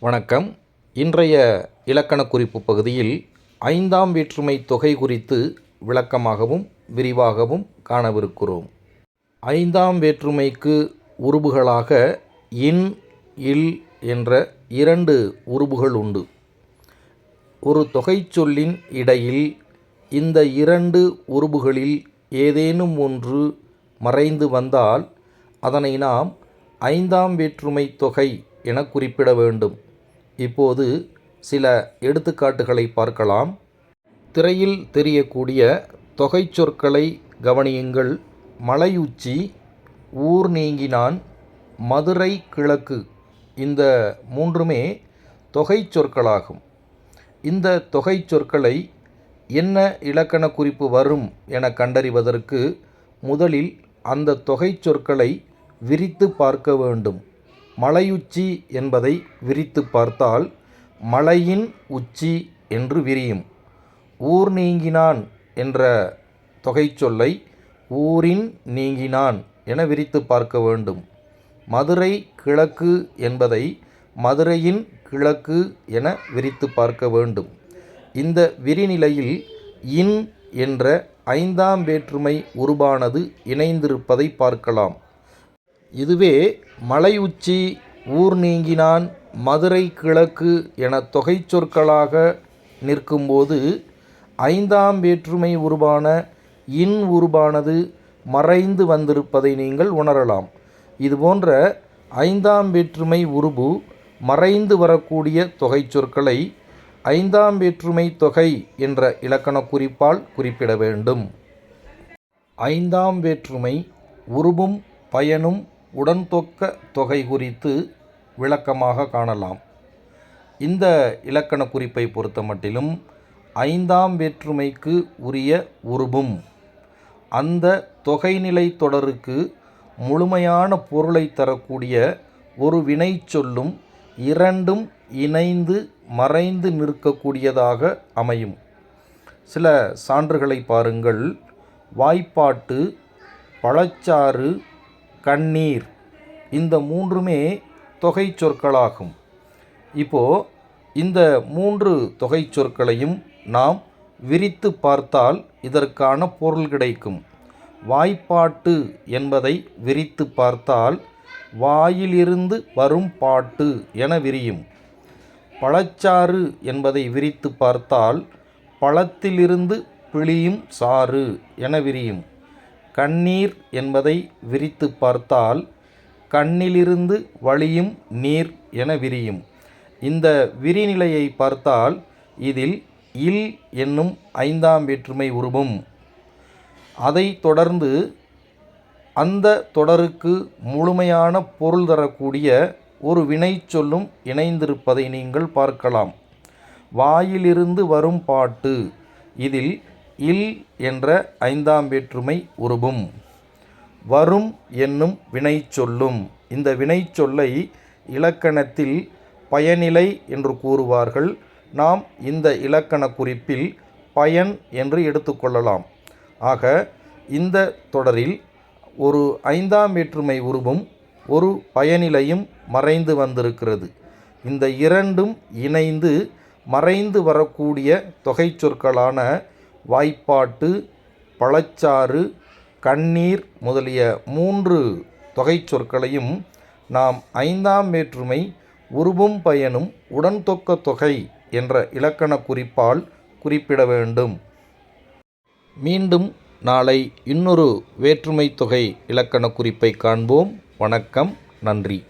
வணக்கம். இன்றைய இலக்கண குறிப்பு பகுதியில் ஐந்தாம் வேற்றுமை தொகை குறித்து விளக்கமாகவும் விரிவாகவும் காணவிருக்கிறோம். ஐந்தாம் வேற்றுமைக்கு உருபுகளாக இன் இல் என்ற இரண்டு உருபுகள் உண்டு. ஒரு தொகைச்சொல்லின் இடையில் இந்த இரண்டு உருபுகளில் ஏதேனும் ஒன்று மறைந்து வந்தால் அதனை நாம் ஐந்தாம் வேற்றுமை தொகை என குறிப்பிட வேண்டும். இப்போது சில எடுத்துக்காட்டுகளை பார்க்கலாம். திரையில் தெரியக்கூடிய தொகைச் சொற்களை கவனியுங்கள். மலையுச்சி ஊர் நீங்கினான் மதுரை கிழக்கு. இந்த மூன்றுமே தொகைச் சொற்களாகும். இந்த தொகைச் சொற்களை என்ன இலக்கண குறிப்பு வரும் என கண்டறிவதற்கு முதலில் அந்த தொகைச் சொற்களை விரித்து பார்க்க வேண்டும். மலையுச்சி என்பதை விரித்து பார்த்தால் மலையின் உச்சி என்று விரியும். ஊர் நீங்கினான் என்ற தொகைச்சொல்லை ஊரின் நீங்கினான் என விரித்து பார்க்க வேண்டும். மதுரை கிழக்கு என்பதை மதுரையின் கிழக்கு என விரித்து பார்க்க வேண்டும். இந்த விரிநிலையில் இன் என்ற ஐந்தாம் வேற்றுமை உருபானது இணைந்திருப்பதை பார்க்கலாம். இதுவே மலை உச்சி ஊர் நீங்கினான் மதுரை கிழக்கு என தொகை சொற்களாக நிற்கும்போது ஐந்தாம் வேற்றுமை உருவான இன் உருபானது மறைந்து வந்திருப்பதை நீங்கள் உணரலாம். இதுபோன்ற ஐந்தாம் வேற்றுமை உருபு மறைந்து வரக்கூடிய தொகை சொற்களை ஐந்தாம் வேற்றுமை தொகை என்ற இலக்கண குறிப்பால் குறிப்பிட வேண்டும். ஐந்தாம் வேற்றுமை உருபும் பயனும் உடன்தொக்க தொகை குறித்து விளக்கமாக காணலாம். இந்த இலக்கண குறிப்பை பொறுத்தமட்டிலும் ஐந்தாம் வேற்றுமைக்கு உரிய உருபும் அந்த தொகைநிலை தொடருக்கு முழுமையான பொருளை தரக்கூடிய ஒரு வினைச்சொல்லும் இரண்டும் இணைந்து மறைந்து நிற்கக்கூடியதாக அமையும். சில சான்றுகளை பாருங்கள். வாய்ப்பாட்டு பழச்சாறு கண்ணீர். இந்த மூன்றுமே தொகை சொற்களாகும். இப்போது இந்த மூன்று தொகை சொற்களையும் நாம் விரித்து பார்த்தால் இதற்கான பொருள் கிடைக்கும். வாய்ப்பாட்டு என்பதை விரித்து பார்த்தால் வாயிலிருந்து வரும் பாட்டு என விரியும். பழச்சாறு என்பதை விரித்து பார்த்தால் பழத்திலிருந்து பிழியும் சாறு என விரியும். கண்ணீர் என்பதை விரித்து பார்த்தால் கண்ணிலிருந்து வழியும் நீர் என விரியும். இந்த விரிநிலையை பார்த்தால் இதில் இல் என்னும் ஐந்தாம் வேற்றுமை உருவும். அதை தொடர்ந்து அந்த தொடருக்கு முழுமையான பொருள் தரக்கூடிய ஒரு வினை சொல்லும் இணைந்திருப்பதை நீங்கள் பார்க்கலாம். வாயிலிருந்து வரும் பாட்டு. இதில் இல் என்ற ஐந்தாம் வேற்றுமை உருபும். வரும் என்னும் வினை சொல்லும். இந்த வினை சொல்லை இலக்கணத்தில் பயனிலை என்று கூறுவார்கள். நாம் இந்த இலக்கண குறிப்பில் பயன் என்று எடுத்துக்கொள்ளலாம் ஆக இந்த தொடரில் ஒரு ஐந்தாம் வேற்றுமை உருவும் ஒரு பயனிலையும் மறைந்து வந்திருக்கிறது. இந்த இரண்டும் இணைந்து மறைந்து வரக்கூடிய தொகை சொற்களான வாய்ப்பாட்டு பழச்சாறு கண்ணீர் முதலிய மூன்று தொகை சொற்களையும் நாம் ஐந்தாம் வேற்றுமை உருவும் பயனும் உடன்தொக்க தொகை என்ற இலக்கண குறிப்பால் குறிப்பிட வேண்டும். மீண்டும் நாளை இன்னொரு வேற்றுமை தொகை இலக்கண குறிப்பை காண்போம். வணக்கம் நன்றி.